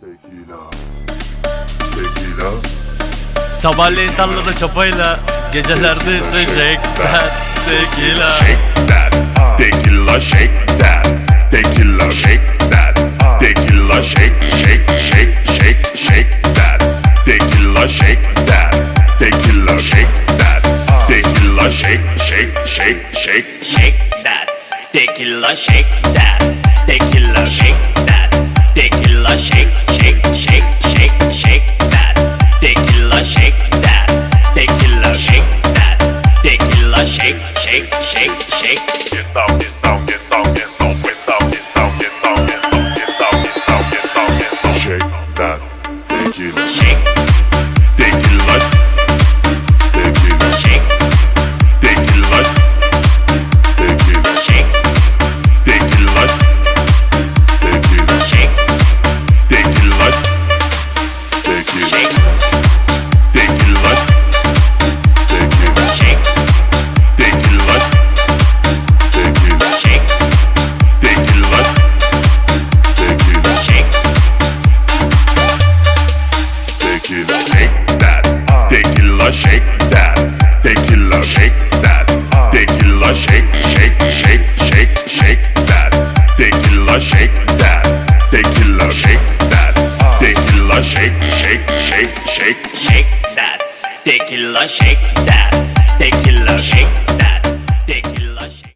Tequila. Tequila. Sabahleyin tarlada çapayla Gecelerde ise şekler Tequila Shake that. Tequila shake that. Tequila shake that. Tequila shake shake shake shake shake that. Tequila shake that. Tequila shake that. Tequila shake shake shake shake shake that. Tequila shake that. Tequila shake Tequila shake, shake, shake, shake. Get down, get down, get down, get down, get down, get down, get down, get down, get down, get down, get down, get down. Shake that. Tequila. Shake, Tequila. Tequila. shake, Tequila. Tequila. shake, Tequila. Tequila. shake, Tequila. Tequila. shake, shake that. Tequila shake that. Tequila shake that. Tequila shake shake shake shake shake that. Tequila shake that. Tequila shake that. Tequila shake shake shake shake shake that. Tequila shake